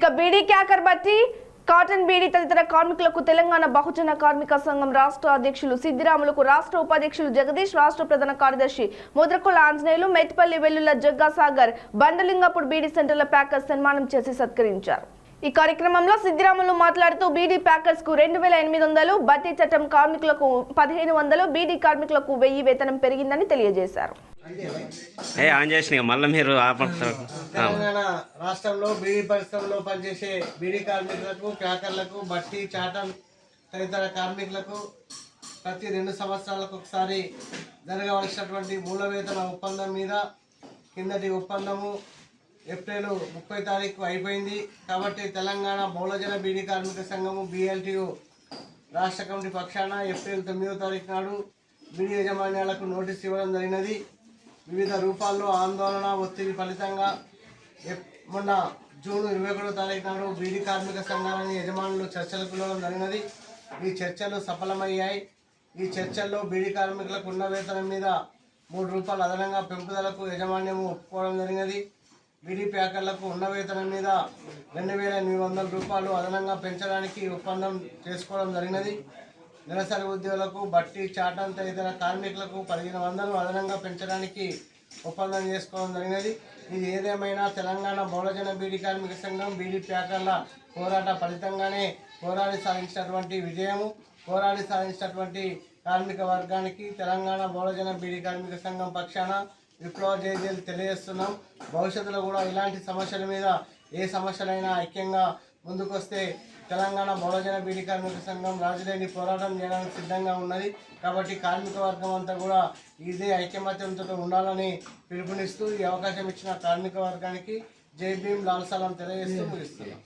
ఇక బీడీ క్యాకర్ బట్టి కార్టన్ బీడీ తదితర కార్మికులకు తెలంగాణ బహుజన కార్మిక సంఘం రాష్ట్ర అధ్యక్షులు సిద్దిరాములకు రాష్ట్ర ఉపాధ్యక్షులు జగదీష్ రాష్ట్ర ప్రధాన కార్యదర్శి ముద్రకుల ఆంజనేయులు మెత్తిపల్లి వెల్లుల జగ్గాసాగర్ బండలింగపూర్ బీడీ సెంటర్ల ప్యాకర్స్ సన్మానం చేసి సత్కరించారు. ఈ కార్యక్రమంలో సిద్దిరాములు మాట్లాడుతూ బీడీ ప్యాకర్స్కు రెండు వేల ఎనిమిది వందలు భర్తీ చట్టం కార్మికులకు పదిహేను వందలు బీడీ కార్మికులకు వెయ్యి వేతనం పెరిగిందని తెలియజేశారు. ఏ ఆన్ చేసిన మళ్ళీ మీరు తెలంగాణ రాష్ట్రంలో బీడీ పరిశ్రమలో పనిచేసే బీడీ కార్మికులకు క్రాకర్లకు బట్టి చాటం తదితర కార్మికులకు ప్రతి రెండు సంవత్సరాలకు ఒకసారి జరగవలసినటువంటి మూల వేతన ఒప్పందం మీద కిందటి ఒప్పందము ఏప్రిల్ ముప్పై తారీఖు అయిపోయింది. కాబట్టి తెలంగాణ బహుళజన బీడీ కార్మిక సంఘము బిఎల్టీయు రాష్ట్ర కమిటీ పక్షాన ఏప్రిల్ తొమ్మిదో తారీఖు నాడు బీడీ యాజమాన్యాలకు నోటీస్ ఇవ్వడం జరిగినది. వివిధ రూపాల్లో ఆందోళన ఒత్తిడి ఫలితంగా మొన్న జూన్ ఇరవై ఒకటో తారీఖు నాడు బీడీ కార్మిక సంఘాలని యజమానులు చర్చలకు జరిగినది. ఈ చర్చలు సఫలమయ్యాయి. ఈ చర్చల్లో బీడీ కార్మికులకు ఉన్న వేతనం మీద మూడు రూపాయలు అదనంగా పెంపుదలకు యజమాన్యము ఒప్పుకోవడం జరిగినది. బీడీ ప్యాకర్లకు ఉన్న వేతనం మీద రెండు వేల ఎనిమిది వందల రూపాయలు అదనంగా పెంచడానికి ఒప్పందం చేసుకోవడం జరిగినది. నెలసరి ఉద్యోగులకు బట్టి చాటం తదితర కార్మికులకు పదిహేను వందలు అదనంగా పెంచడానికి ఒప్పందం చేసుకోవడం జరిగినది. ఇది ఏదేమైనా తెలంగాణ బహుళజన బీడీ కార్మిక సంఘం బీడీ ప్యాకర్ల పోరాట ఫలితంగానే పోరాడి సాధించినటువంటి విజయము. పోరాడి సాధించినటువంటి కార్మిక వర్గానికి తెలంగాణ బహుళజన బీడీ కార్మిక సంఘం పక్షాన విప్లవ జయజయలు తెలియజేస్తున్నాం. భవిష్యత్తులో కూడా ఇలాంటి సమస్యల మీద ఏ సమస్యలైనా ఐక్యంగా ముందుకొస్తే తెలంగాణ బహుజన బీడీ కార్మిక సంఘం రాజులేని పోరాటం చేయడానికి సిద్ధంగా ఉన్నది. కాబట్టి కార్మిక వర్గం అంతా కూడా ఇదే ఐక్యమత్యంతో ఉండాలని పిలుపునిస్తూ ఈ అవకాశం ఇచ్చిన కార్మిక వర్గానికి జై భీమ్ లాల్ తెలియజేస్తూ ముగిస్తున్నాం.